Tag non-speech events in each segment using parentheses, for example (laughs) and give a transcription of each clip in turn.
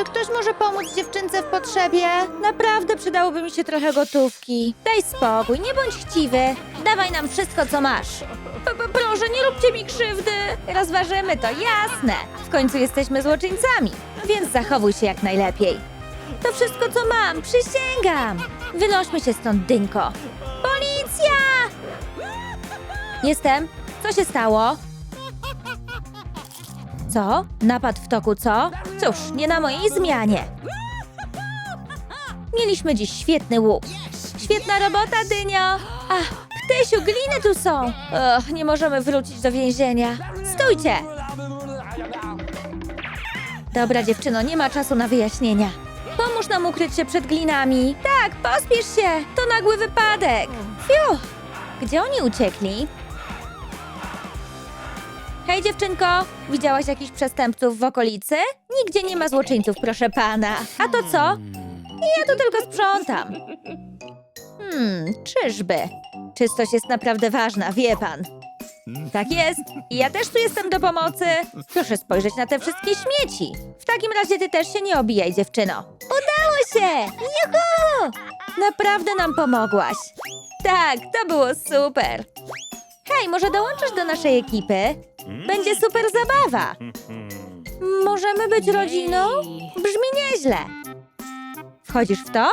Czy ktoś może pomóc dziewczynce w potrzebie? Naprawdę przydałoby mi się trochę gotówki. Daj spokój, nie bądź chciwy. Dawaj nam wszystko, co masz. P- p- Proszę, nie róbcie mi krzywdy. Rozważymy to, jasne. W końcu jesteśmy złoczyńcami, więc zachowuj się jak najlepiej. To wszystko, co mam, przysięgam. Wynośmy się stąd, Dynko. Policja! Jestem. Co się stało? Co? Napad w toku, co? Cóż, nie na mojej zmianie. Mieliśmy dziś świetny łuk. Świetna robota, Dynio! Ach, Ptysiu, gliny tu są! Och, nie możemy wrócić do więzienia. Stójcie! Dobra, dziewczyno, nie ma czasu na wyjaśnienia. Pomóż nam ukryć się przed glinami. Tak, pospiesz się! To nagły wypadek! Fiu! Gdzie oni uciekli? Hej dziewczynko, widziałaś jakichś przestępców w okolicy? Nigdzie nie ma złoczyńców, proszę pana. A to co? Ja tu tylko sprzątam. Hmm, czyżby? Czystość jest naprawdę ważna, wie pan. Tak jest. I ja też tu jestem do pomocy. Proszę spojrzeć na te wszystkie śmieci. W takim razie ty też się nie obijaj, dziewczyno. Udało się! Juhu! Naprawdę nam pomogłaś. Tak, to było super. Hej, może dołączysz do naszej ekipy? Będzie super zabawa. Możemy być rodziną? Brzmi nieźle. Wchodzisz w to?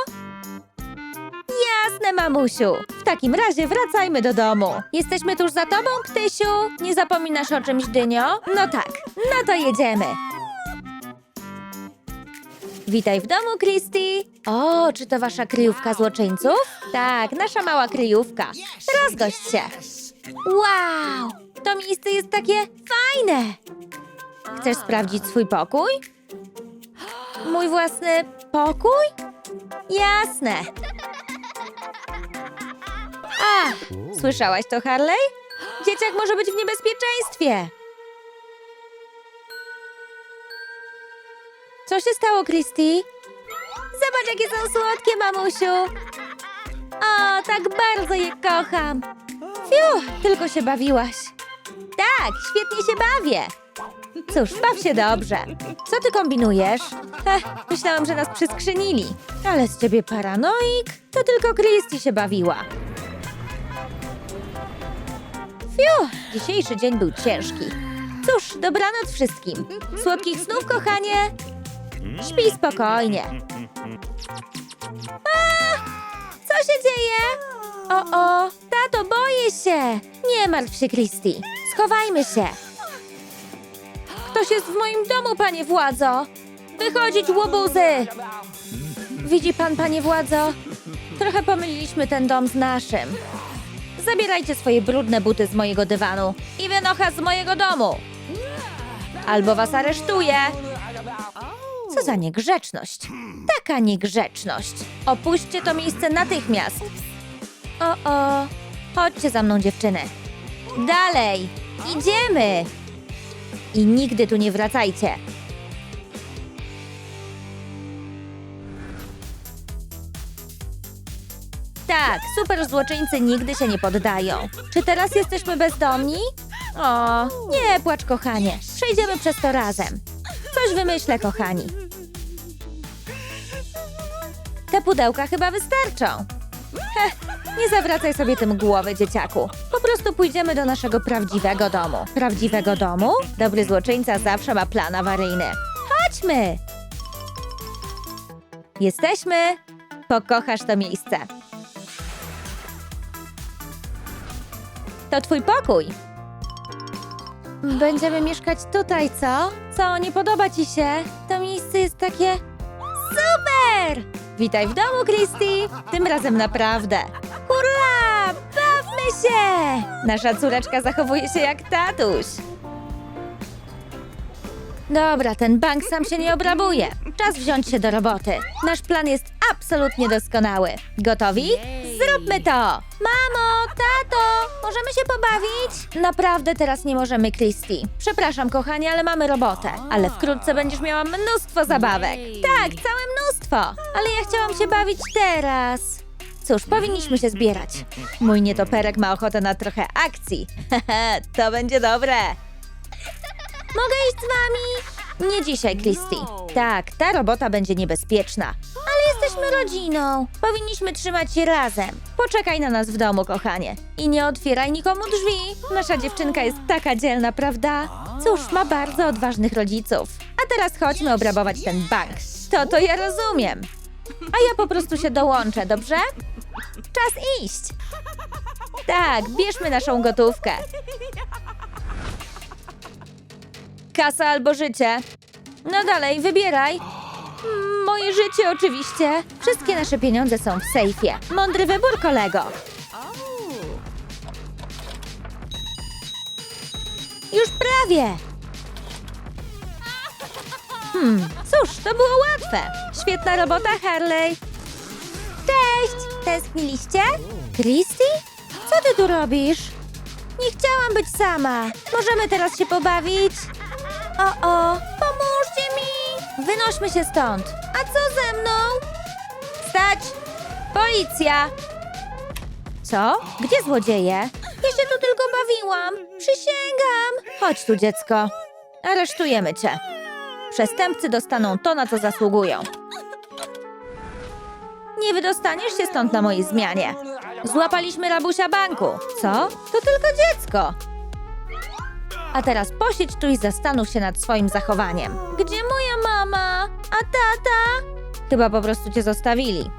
Jasne, mamusiu. W takim razie wracajmy do domu. Jesteśmy tuż za tobą, Ktysiu. Nie zapominasz o czymś, Dynio? No tak, no to jedziemy. Witaj w domu, Christy. O, czy to wasza kryjówka złoczyńców? Tak, nasza mała kryjówka. Rozgość się. Wow! To miejsce jest takie fajne! Chcesz sprawdzić swój pokój? Mój własny pokój? Jasne. A, słyszałaś to, Harley? Dzieciak może być w niebezpieczeństwie. Co się stało, Christy? Zobacz, jakie są słodkie, mamusiu. O, tak bardzo je kocham. Fiu, tylko się bawiłaś. Tak, świetnie się bawię. Cóż, baw się dobrze. Co ty kombinujesz? Ech, myślałam, że nas przyskrzynili. Ale z ciebie paranoik. To tylko Christy się bawiła. Fiu, dzisiejszy dzień był ciężki. Cóż, dobranoc wszystkim. Słodkich snów, kochanie. Śpij spokojnie. A, co się dzieje? O, o, tato, boję się. Nie martw się, Christy. Schowajmy się. Ktoś jest w moim domu, panie władzo. Wychodzić, łobuzy. Widzi pan, panie władzo? Trochę pomyliliśmy ten dom z naszym. Zabierajcie swoje brudne buty z mojego dywanu i wynocha z mojego domu. Albo was aresztuję. Co za niegrzeczność. Taka niegrzeczność. Opuśćcie to miejsce natychmiast. O, o. Chodźcie za mną, dziewczyny. Dalej. Idziemy. I nigdy tu nie wracajcie. Tak, super złoczyńcy nigdy się nie poddają. Czy teraz jesteśmy bezdomni? O, nie płacz, kochanie. Przejdziemy przez to razem. Coś wymyślę, kochani. Te pudełka chyba wystarczą. Heh, nie zawracaj sobie tym głowy, dzieciaku. Po prostu pójdziemy do naszego prawdziwego domu. Prawdziwego domu? Dobry złoczyńca zawsze ma plan awaryjny. Chodźmy! Jesteśmy! Pokochasz to miejsce. To twój pokój. Będziemy mieszkać tutaj, co? Co, nie podoba ci się? To miejsce jest takie... Super! Witaj w domu, Christy! Tym razem naprawdę. Hurra! Bawmy się! Nasza córeczka zachowuje się jak tatuś. Dobra, ten bank sam się nie obrabuje. Czas wziąć się do roboty. Nasz plan jest absolutnie doskonały. Gotowi? Zróbmy to! Mamo, tato, możemy się pobawić? Naprawdę teraz nie możemy, Christy. Przepraszam, kochanie, ale mamy robotę. Ale wkrótce będziesz miała mnóstwo zabawek. Tak, całe mnóstwo. Ale ja chciałam się bawić teraz. Cóż, powinniśmy się zbierać. Mój nietoperek ma ochotę na trochę akcji. (laughs) to będzie dobre. Mogę iść z wami? Nie dzisiaj, Christy. Tak, ta robota będzie niebezpieczna. Ale jesteśmy rodziną. Powinniśmy trzymać się razem. Poczekaj na nas w domu, kochanie. I nie otwieraj nikomu drzwi. Nasza dziewczynka jest taka dzielna, prawda? Cóż, ma bardzo odważnych rodziców. A teraz chodźmy obrabować ten bank. To to ja rozumiem. A ja po prostu się dołączę, dobrze? Czas iść. Tak, bierzmy naszą gotówkę. Kasa albo życie. No dalej, wybieraj. Moje życie oczywiście. Wszystkie nasze pieniądze są w sejfie. Mądry wybór, kolego. Już prawie. Hmm, cóż, to było łatwe. Świetna robota, Harley. Tęskniliście? Christy? Co ty tu robisz? Nie chciałam być sama. Możemy teraz się pobawić? O, o, pomóżcie mi! Wynośmy się stąd. A co ze mną? Stać! Policja! Co? Gdzie złodzieje? Ja się tu tylko bawiłam. Przysięgam. Chodź tu, dziecko. Aresztujemy cię. Przestępcy dostaną to, na co zasługują. Nie wydostaniesz się stąd na mojej zmianie. Złapaliśmy rabusia banku. Co? To tylko dziecko. A teraz posiedź tu i zastanów się nad swoim zachowaniem. Gdzie moja mama? A tata? Chyba po prostu cię zostawili.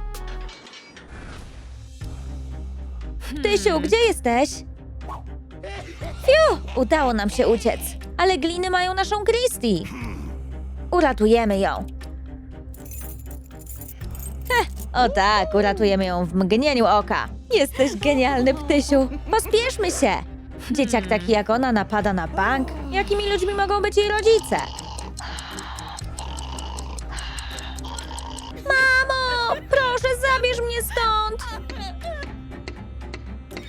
Tysiu, gdzie jesteś? Fiu, udało nam się uciec. Ale gliny mają naszą Christie. Uratujemy ją. O tak, uratujemy ją w mgnieniu oka. Jesteś genialny, ptysiu. Pospieszmy się. Dzieciak taki jak ona napada na bank. Jakimi ludźmi mogą być jej rodzice? Mamo, proszę, zabierz mnie stąd.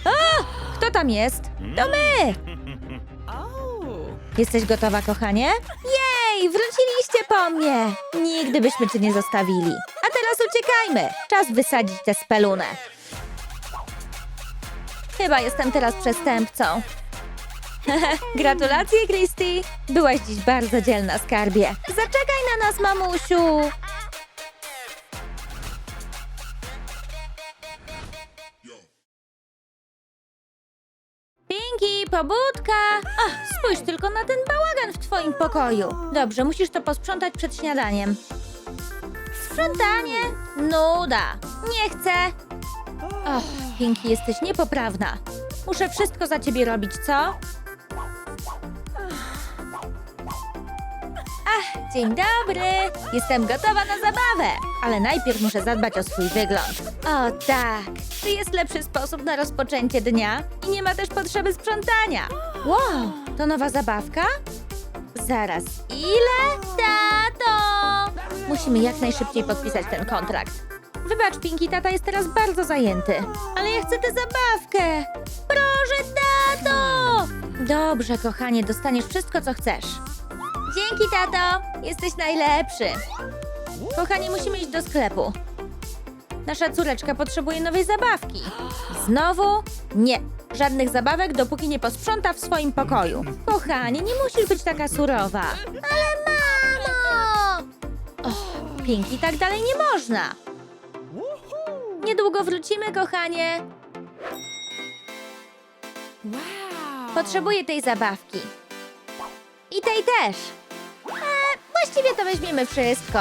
A, kto tam jest? To my. Jesteś gotowa, kochanie? Jej, wróciliście po mnie! Nigdy byśmy cię nie zostawili. Teraz uciekajmy! Czas wysadzić tę spelunę. Chyba jestem teraz przestępcą. (laughs) Gratulacje, Christy! Byłaś dziś bardzo dzielna, skarbie. Zaczekaj na nas, mamusiu! Pinki, pobudka! Ach, spójrz tylko na ten bałagan w twoim pokoju. Dobrze, musisz to posprzątać przed śniadaniem. Sprzątanie? Nuda. Nie chcę. Och, Pinki, jesteś niepoprawna. Muszę wszystko za ciebie robić, co? Ach, dzień dobry. Jestem gotowa na zabawę, ale najpierw muszę zadbać o swój wygląd. O tak, czy jest lepszy sposób na rozpoczęcie dnia i nie ma też potrzeby sprzątania. Wow, to nowa zabawka? Zaraz, ile? Tato! Musimy jak najszybciej podpisać ten kontrakt. Wybacz, Pinki, tata jest teraz bardzo zajęty. Ale ja chcę tę zabawkę! Proszę, tato! Dobrze, kochanie, dostaniesz wszystko, co chcesz. Dzięki, tato! Jesteś najlepszy. Kochanie, musimy iść do sklepu. Nasza córeczka potrzebuje nowej zabawki. Znowu? Nie. Żadnych zabawek, dopóki nie posprząta w swoim pokoju. Kochanie, nie musisz być taka surowa. Ale mamo! Pinki, tak dalej nie można. Niedługo wrócimy, kochanie. Potrzebuję tej zabawki. I tej też. E, właściwie to weźmiemy wszystko.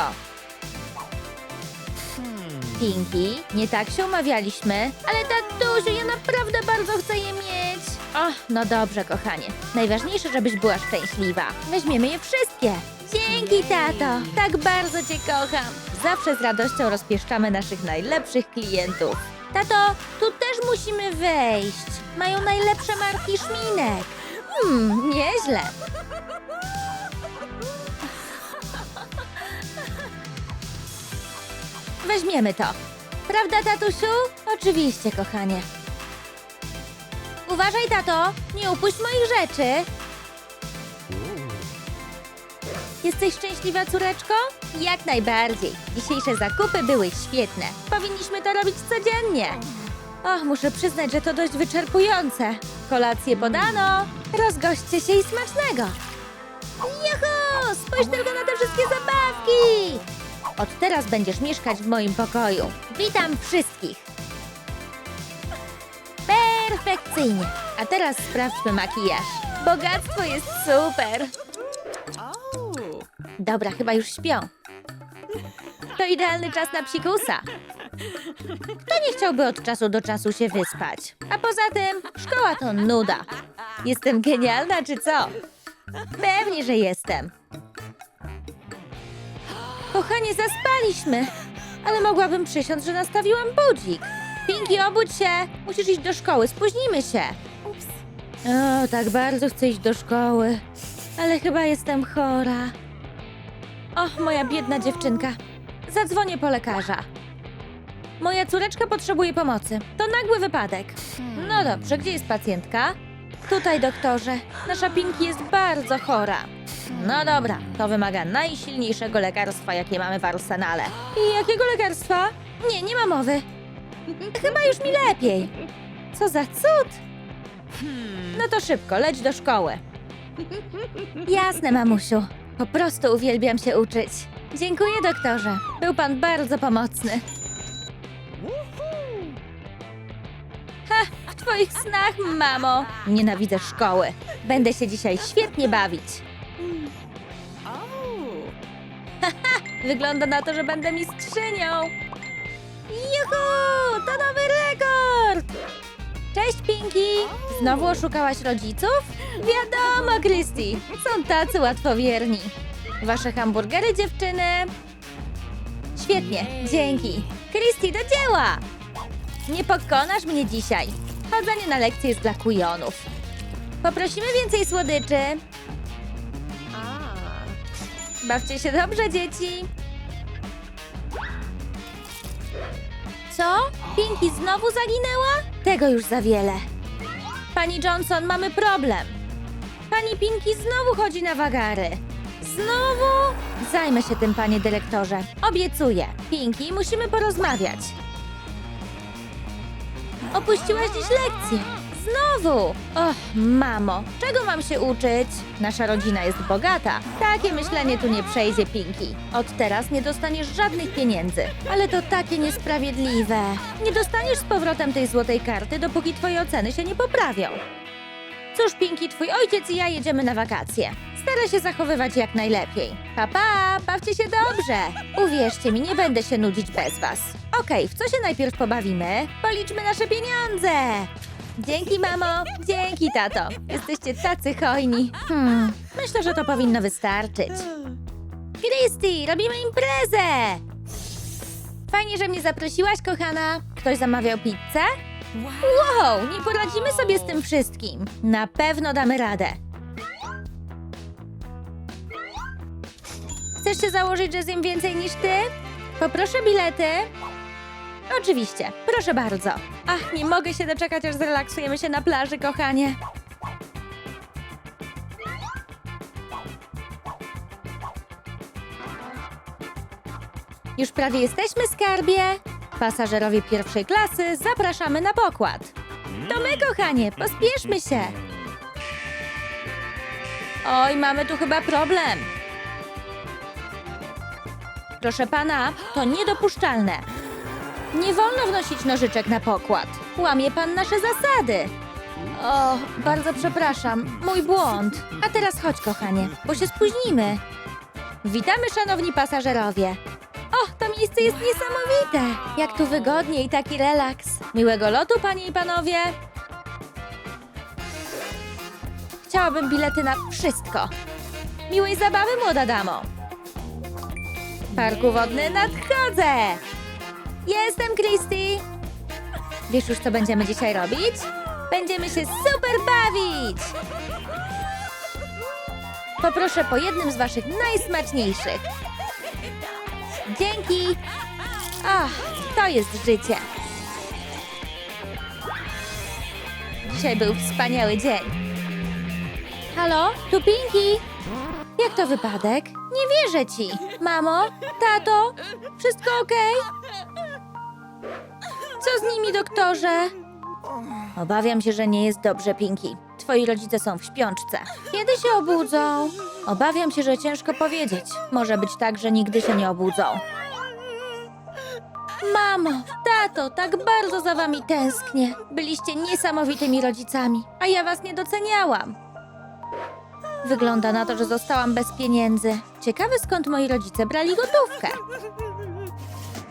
Pinki, nie tak się umawialiśmy. Ale tatusiu, ja naprawdę bardzo chcę je mieć. Och, no dobrze, kochanie. Najważniejsze, żebyś była szczęśliwa. Weźmiemy je wszystkie. Dzięki, tato. Tak bardzo cię kocham. Zawsze z radością rozpieszczamy naszych najlepszych klientów. Tato, tu też musimy wejść. Mają najlepsze marki szminek. Hmm, nieźle. Weźmiemy to. Prawda, tatusiu? Oczywiście, kochanie. Uważaj, tato, nie upuść moich rzeczy. Jesteś szczęśliwa, córeczko? Jak najbardziej. Dzisiejsze zakupy były świetne. Powinniśmy to robić codziennie. Och, muszę przyznać, że to dość wyczerpujące. Kolację podano. Rozgośćcie się i smacznego. Juhu! Spójrz tylko na te wszystkie zabawki! Od teraz będziesz mieszkać w moim pokoju. Witam wszystkich! Perfekcyjnie. A teraz sprawdźmy makijaż. Bogactwo jest super. Dobra, chyba już śpią. To idealny czas na psikusa. Kto nie chciałby od czasu do czasu się wyspać? A poza tym, szkoła to nuda. Jestem genialna, czy co? Pewnie, że jestem. Kochanie, zaspaliśmy. Ale mogłabym przysiąc, że nastawiłam budzik. Pinki, obudź się. Musisz iść do szkoły, spóźnimy się. O, tak bardzo chcę iść do szkoły. Ale chyba jestem chora. Och, moja biedna dziewczynka. Zadzwonię po lekarza. Moja córeczka potrzebuje pomocy. To nagły wypadek. No dobrze, gdzie jest pacjentka? Tutaj, doktorze. Nasza Pinki jest bardzo chora. No dobra, to wymaga najsilniejszego lekarstwa, jakie mamy w arsenale. I jakiego lekarstwa? Nie, nie ma mowy. Chyba już mi lepiej. Co za cud! No to szybko, leć do szkoły. Jasne, mamusiu. Po prostu uwielbiam się uczyć. Dziękuję, doktorze. Był pan bardzo pomocny. Ha, w twoich snach, mamo. Nienawidzę szkoły. Będę się dzisiaj świetnie bawić. Wygląda na to, że będę mistrzynią. Juhu! To nowy rekord! Cześć, Pinki! Znowu oszukałaś rodziców? Wiadomo, Christy! Są tacy łatwowierni. Wasze hamburgery, dziewczyny? Świetnie, dzięki. Christy, do dzieła! Nie pokonasz mnie dzisiaj. Chodzenie na lekcje jest dla kujonów. Poprosimy więcej słodyczy. Bawcie się dobrze, dzieci. Co? Pinki znowu zaginęła? Tego już za wiele. Pani Johnson, mamy problem. Pani Pinki znowu chodzi na wagary. Znowu? Zajmę się tym, panie dyrektorze. Obiecuję. Pinki, musimy porozmawiać. Opuściłaś dziś lekcję. Znowu! Och, mamo, czego mam się uczyć? Nasza rodzina jest bogata. Takie myślenie tu nie przejdzie, Pinki. Od teraz nie dostaniesz żadnych pieniędzy. Ale to takie niesprawiedliwe. Nie dostaniesz z powrotem tej złotej karty, dopóki twoje oceny się nie poprawią. Cóż, Pinki, twój ojciec i ja jedziemy na wakacje. Staraj się zachowywać jak najlepiej. Pa, pa, bawcie się dobrze. Uwierzcie mi, nie będę się nudzić bez was. Okej, w co się najpierw pobawimy? Policzmy nasze pieniądze. Dzięki, mamo. Dzięki, tato. Jesteście tacy hojni. Hmm, myślę, że to powinno wystarczyć. Christy, robimy imprezę! Fajnie, że mnie zaprosiłaś, kochana. Ktoś zamawiał pizzę? Wow, nie poradzimy sobie z tym wszystkim. Na pewno damy radę. Chcesz się założyć, że zjem więcej niż ty? Poproszę bilety. Oczywiście, proszę bardzo. Ach, nie mogę się doczekać, aż zrelaksujemy się na plaży, kochanie. Już prawie jesteśmy, skarbie. Pasażerowie pierwszej klasy, zapraszamy na pokład. To my, kochanie, pospieszmy się. Oj, mamy tu chyba problem. Proszę pana, to niedopuszczalne. Nie wolno wnosić nożyczek na pokład. Łamie pan nasze zasady. O, bardzo przepraszam, mój błąd. A teraz chodź, kochanie, bo się spóźnimy. Witamy, szanowni pasażerowie. O, to miejsce jest niesamowite! Jak tu wygodnie i taki relaks. Miłego lotu, panie i panowie. Chciałabym bilety na wszystko. Miłej zabawy, młoda damo. Parku wodny nadchodzę! Jestem Christy! Wiesz już, co będziemy dzisiaj robić? Będziemy się super bawić! Poproszę po jednym z waszych najsmaczniejszych. Dzięki! Ach, to jest życie. Dzisiaj był wspaniały dzień. Halo, tu Pinki. Jak to wypadek? Nie wierzę ci. Mamo, tato, wszystko okej? Co z nimi, doktorze? Obawiam się, że nie jest dobrze, Pinki. Twoi rodzice są w śpiączce. Kiedy się obudzą? Obawiam się, że ciężko powiedzieć. Może być tak, że nigdy się nie obudzą. Mamo, tato, tak bardzo za wami tęsknię. Byliście niesamowitymi rodzicami, a ja was nie doceniałam. Wygląda na to, że zostałam bez pieniędzy. Ciekawe skąd moi rodzice brali gotówkę.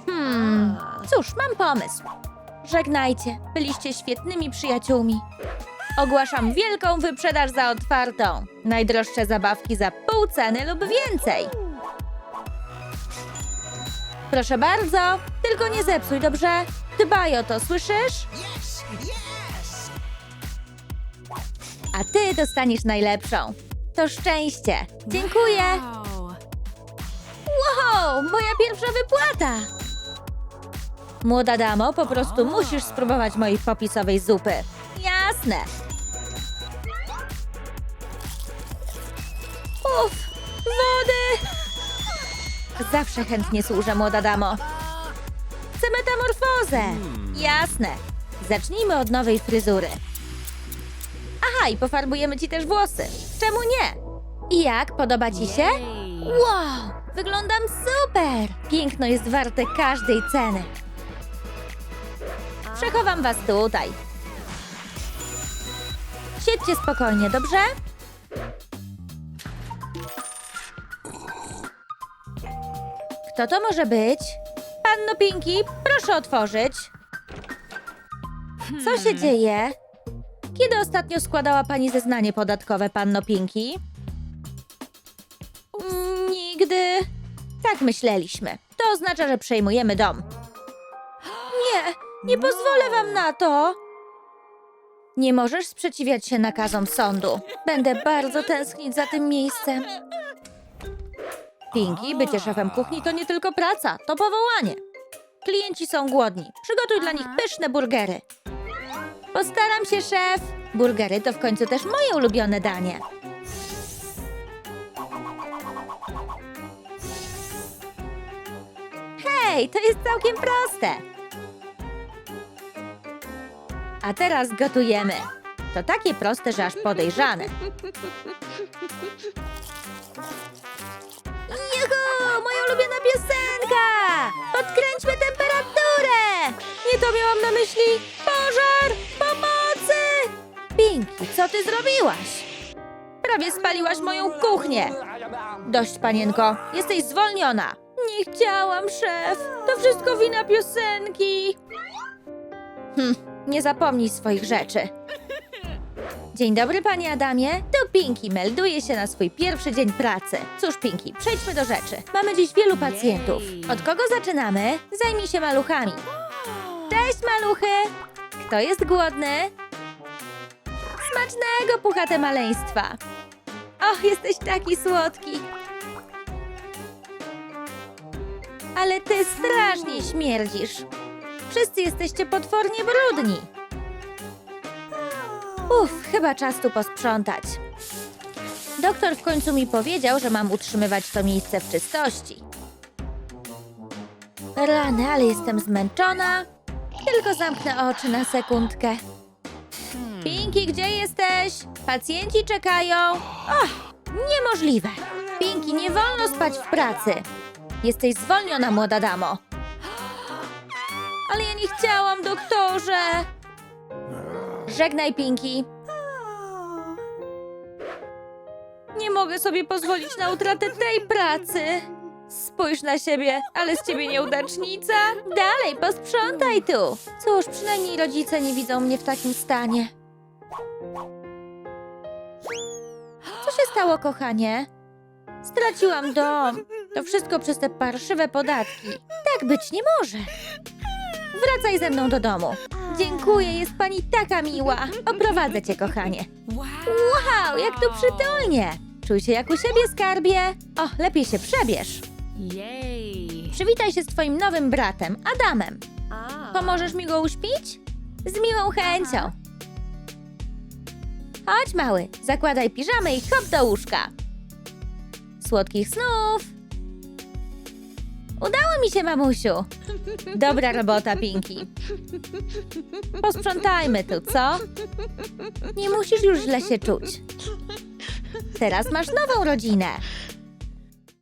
Hmm, cóż, mam pomysł. Żegnajcie, byliście świetnymi przyjaciółmi. Ogłaszam wielką wyprzedaż za otwartą. Najdroższe zabawki za pół ceny lub więcej. Proszę bardzo, tylko nie zepsuj, dobrze? Dbaj o to, słyszysz? A ty dostaniesz najlepszą. To szczęście. Dziękuję. Wow. Moja pierwsza wypłata! Młoda damo, po prostu musisz spróbować mojej popisowej zupy. Jasne. Uf, wody! Zawsze chętnie służę, młoda damo. Chcę metamorfozę. Jasne. Zacznijmy od nowej fryzury. Aha, i pofarbujemy ci też włosy. Czemu nie? I jak? Podoba ci się? Wow, wyglądam super! Piękno jest warte każdej ceny. Przechowam was tutaj. Siedźcie spokojnie, dobrze? Kto to może być? Panno Pinki, proszę otworzyć. Co się dzieje? Kiedy ostatnio składała pani zeznanie podatkowe, panno Pinki? Mm, Nigdy. Tak myśleliśmy. To oznacza, że przejmujemy dom. Nie, nie pozwolę wam na to. Nie możesz sprzeciwiać się nakazom sądu. Będę bardzo tęsknić za tym miejscem. Pinki, bycie szefem kuchni to nie tylko praca, to powołanie. Klienci są głodni. Przygotuj dla nich pyszne burgery. Postaram się, szef. Burgery to w końcu też moje ulubione danie. Hej, to jest całkiem proste. A teraz gotujemy. To takie proste, że aż podejrzane. Juhu, moja ulubiona piosenka! Podkręćmy temperaturę! Nie to miałam na myśli. Pożar! Pomocy! Pinki, co ty zrobiłaś? Prawie spaliłaś moją kuchnię. Dość, panienko. Jesteś zwolniona. Nie chciałam, szef. To wszystko wina piosenki. Hm, nie zapomnij swoich rzeczy. Dzień dobry, panie Adamie. To Pinki melduje się na swój pierwszy dzień pracy. Cóż, Pinki, przejdźmy do rzeczy. Mamy dziś wielu pacjentów. Od kogo zaczynamy? Zajmij się maluchami. Cześć, maluchy! Kto jest głodny? Smacznego, puchate maleństwa. Och, jesteś taki słodki. Ale ty strasznie śmierdzisz. Wszyscy jesteście potwornie brudni. Uff, chyba czas tu posprzątać. Doktor w końcu mi powiedział, że mam utrzymywać to miejsce w czystości. Rany, ale jestem zmęczona. Tylko zamknę oczy na sekundkę. Pinki, gdzie jesteś? Pacjenci czekają. Ach, niemożliwe. Pinki, nie wolno spać w pracy. Jesteś zwolniona, młoda damo. Ale ja nie chciałam, doktorze. Żegnaj, Pinki. Nie mogę sobie pozwolić na utratę tej pracy. Spójrz na siebie, ale z ciebie nieudacznica. Dalej, posprzątaj tu. Cóż, przynajmniej rodzice nie widzą mnie w takim stanie. Co się stało, kochanie? Straciłam dom. To wszystko przez te parszywe podatki. Tak być nie może. Wracaj ze mną do domu. Dziękuję, jest pani taka miła. Oprowadzę cię, kochanie. Wow. Jak tu przytulnie. Czuj się jak u siebie, skarbie. O, lepiej się przebierz. Yay. Przywitaj się z twoim nowym bratem, Adamem. Pomożesz mi go uśpić? Z miłą chęcią. Chodź, mały, zakładaj piżamę i hop do łóżka. Słodkich snów. Udało mi się, mamusiu. Dobra robota, Pinki. Posprzątajmy tu, co? Nie musisz już źle się czuć. Teraz masz nową rodzinę.